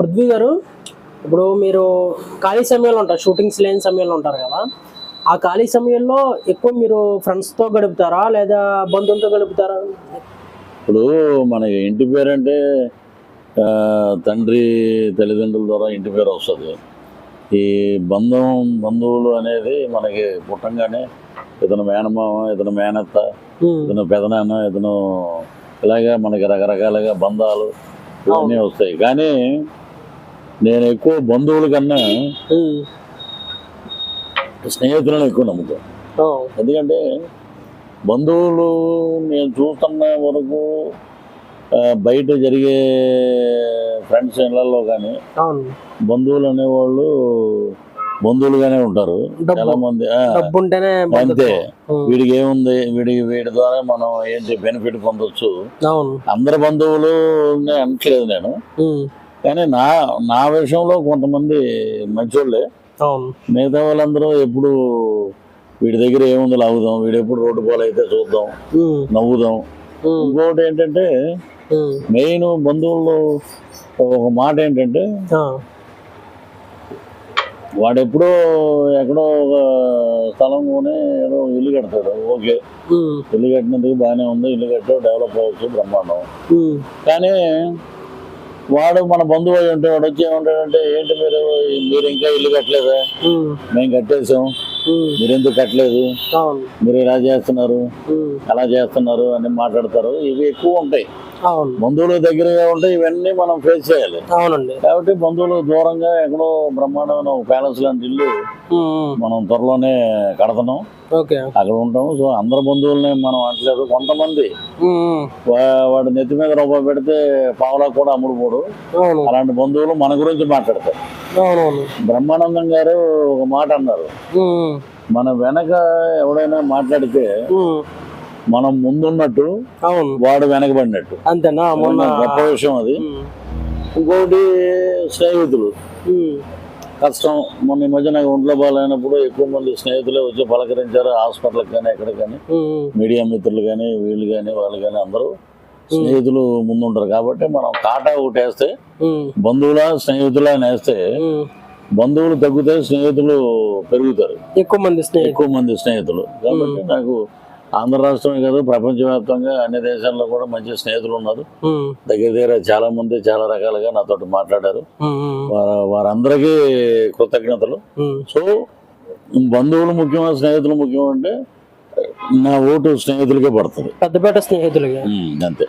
పృథ్వీ గారు ఇప్పుడు మీరు ఖాళీ సమయంలో ఉంటారు షూటింగ్స్ లేని సమయంలో ఉంటారు కదా. ఆ ఖాళీ సమయంలో ఎక్కువ మీరు ఫ్రెండ్స్తో గడుపుతారా లేదా బంధువులతో గడుపుతారా? ఇప్పుడు మనకి ఇంటి పేరు అంటే తండ్రి తల్లిదండ్రుల ద్వారా ఇంటి పేరు వస్తుంది. ఈ బంధం బంధువులు అనేది మనకి పుట్టంగానే ఇతను మేనమామ ఇతను మేనత్త ఇతను పెదనాన్న ఇతను ఇలాగా మనకి రకరకాలుగా బంధాలు ఇవన్నీ వస్తాయి. కానీ నేను ఎక్కువ బంధువుల కన్నా స్నేహితులను ఎక్కువ నమ్ముతాను ఎందుకంటే బంధువులు నేను చూస్తున్న వరకు బయట జరిగే ఫ్రెండ్స్ ఇళ్ళలో కానీ బంధువులు అనేవాళ్ళు బంధువులుగానే ఉంటారు. చాలా మంది అంతే. వీడికి ఏముంది? వీడికి వీడి ద్వారా మనం ఏంటి బెనిఫిట్ పొందొచ్చు? అందరి బంధువులు అనట్లేదు నేను. కానీ నా నా విషయంలో కొంతమంది మంచోళ్ళే. మిగతా వాళ్ళందరూ ఎప్పుడు వీడి దగ్గర ఏముంది లాగుదాం వీడు ఎప్పుడు రోడ్డు పోలైతే చూద్దాం నవ్వుదాం. ఇంకోటి ఏంటంటే మెయిన్ బంధువుల్లో ఒక మాట ఏంటంటే ఆ, వాడు ఎప్పుడో ఎక్కడో ఒక స్థలం కొని ఏదో ఇల్లు కడతాడు. ఓకే. ఇల్లు కట్టినందుకు బాగానే ఉంది ఇల్లు కట్టావు డెవలప్ అవ్వచ్చు బ్రహ్మాండం. కానీ వాడు మన బంధువు అయి ఉంటే వాడు వచ్చి ఏమంటాడంటే ఏంటి మీరు? మీరు ఇంకా ఇల్లు కట్టలేదా? మేము కట్టేసాం. ఉమ్, మీరు ఎందుకు కట్టలేదు మీరు ఇలా చేస్తున్నారు అలా చేస్తున్నారు అని మాట్లాడతారు. ఇవి ఎక్కువ ఉంటాయి. బంధువుల దగ్గరగా ఉంటే ఇవన్నీ మనం ఫేస్ చేయాలి. అవునండి. కాబట్టి బంధువులు దూరంగా ఎక్కడో బ్రహ్మాండమైన ప్యాలెస్ లాంటి ఇల్లు మనం త్వరలోనే కడతాం అక్కడ ఉంటాం సో అందరు బంధువుల్ని మనం అంటలేదు. కొంతమంది వాడు నెత్తి మీద రూపాయి పెడితే పావలా కూడా అమ్ముడుపోడు అలాంటి బంధువులు మన గురించి మాట్లాడతారు. బ్రహ్మానందం గారు ఒక మాట అన్నారు. మన వెనక ఎవడైనా మాట్లాడితే మనం ముందున్నట్టు వాడు వెనకబడినట్టు. అంతేనా? మొన్న గొప్ప విషయం అది. ఇంకోటి స్నేహితులు. కష్టం. మొన్న ఈ మధ్య నాకు ఒంట్లో బాగాలేనప్పుడు ఎక్కువ మంది స్నేహితులే వచ్చి పలకరించారు హాస్పిటల్కి కానీ ఎక్కడికి కానీ. మీడియా మిత్రులు కానీ వీళ్ళు కానీ వాళ్ళు కానీ అందరూ స్నేహితులు ముందుంటారు. కాబట్టి మనం కాటా ఒకటి వేస్తే బంధువుల స్నేహితుల ఉమ్, బంధువులు తగ్గితే స్నేహితులు పెరుగుతారు. ఎక్కువ మంది స్నేహితులు. ఎక్కువ మంది స్నేహితులు. కాబట్టి నాకు ఆంధ్ర రాష్ట్రమే కాదు ప్రపంచవ్యాప్తంగా అన్ని దేశాల్లో కూడా మంచి స్నేహితులు ఉన్నారు. దగ్గర దగ్గర చాలా మంది చాలా రకాలుగా నాతో మాట్లాడారు. వారందరికీ కృతజ్ఞతలు. సో బంధువులు ముఖ్యమా స్నేహితులు ముఖ్యం అంటే నా ఓటు స్నేహితులకే పడుతుంది. పెద్దపేట స్నేహితులుగా. అంతే.